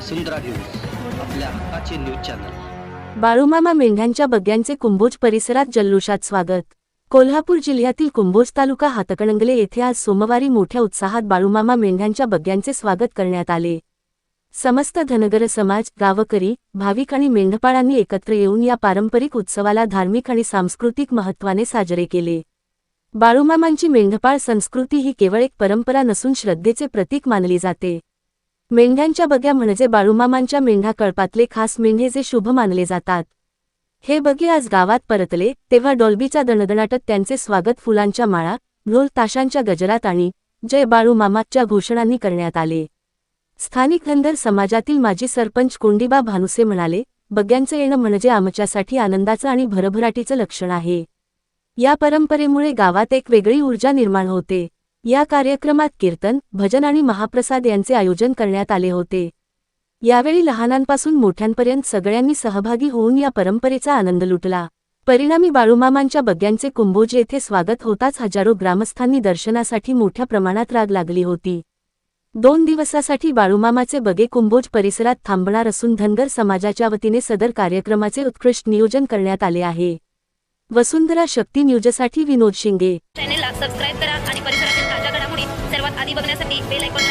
वसुंधरा news आपल्या हक्काचे news channel. Balumama मेंढ्यांच्या बग्यांचे कुंभोज परिसरात जल्लोषात स्वागत. कोल्हापूर जिल्ह्यातील कुंभोज तालुका हातकणंगले येथे आज सोमवारी मोठ्या उत्साहात बाळूमामा मेंढ्यांच्या बग्यांचे स्वागत करण्यात आले. समस्त धनगर समाज गावकरी भाविक आणि मेंढपाळांनी एकत्र येऊन या पारंपरिक उत्सवाला धार्मिक आणि सांस्कृतिक महत्त्वाने साजरे केले. बाळूमामांची मेंढपाळ संस्कृती ही केवळ एक परंपरा नसून श्रद्धेचे प्रतीक मानली जाते. मेंढ्यांच्या बग्या म्हणजे बाळूमामांच्या मेंढा कळपातले खास मेंढे जे शुभ मानले जातात. हे बगे आज गावात परतले तेव्हा डॉल्बीच्या दणदणाटत त्यांचे स्वागत फुलांच्या माळा ढोल ताशांच्या गजरात आणि जय बाळूमामाच्या घोषणांनी करण्यात आले. स्थानिक धनगर समाजातील माजी सरपंच कोंडीबा भानुसे म्हणाले बग्यांचं येणं म्हणजे आमच्यासाठी आनंदाचं आणि भरभराटीचं लक्षण आहे. या परंपरेमुळे गावात एक वेगळी ऊर्जा निर्माण होते. या कार्यक्रमात कीर्तन भजन आणि महाप्रसाद यांचे आयोजन करण्यात आले होते. यावेळी लहानांपासून मोठ्यांपर्यंत सगळ्यांनी सहभागी होऊन या परंपरेचा आनंद लुटला. परिणामी बाळूमामांच्या बग्यांचे कुंभोज येथे स्वागत होताच हजारो ग्रामस्थांनी दर्शनासाठी मोठ्या प्रमाणात राग लागली होती. दोन दिवसासाठी बाळूमामाचे बगे कुंभोज परिसरात थांबणार असून धनगर समाजाच्या वतीने सदर कार्यक्रमाचे उत्कृष्ट नियोजन करण्यात आले आहे. वसुंधरा शक्ती न्यूजसाठी विनोद शिंगे. चॅनेलला सबस्क्राईब करा आणि परिसरातील ताज्या घडामोडी सर्वात आधी बघण्यासाठी बेल आयकॉनला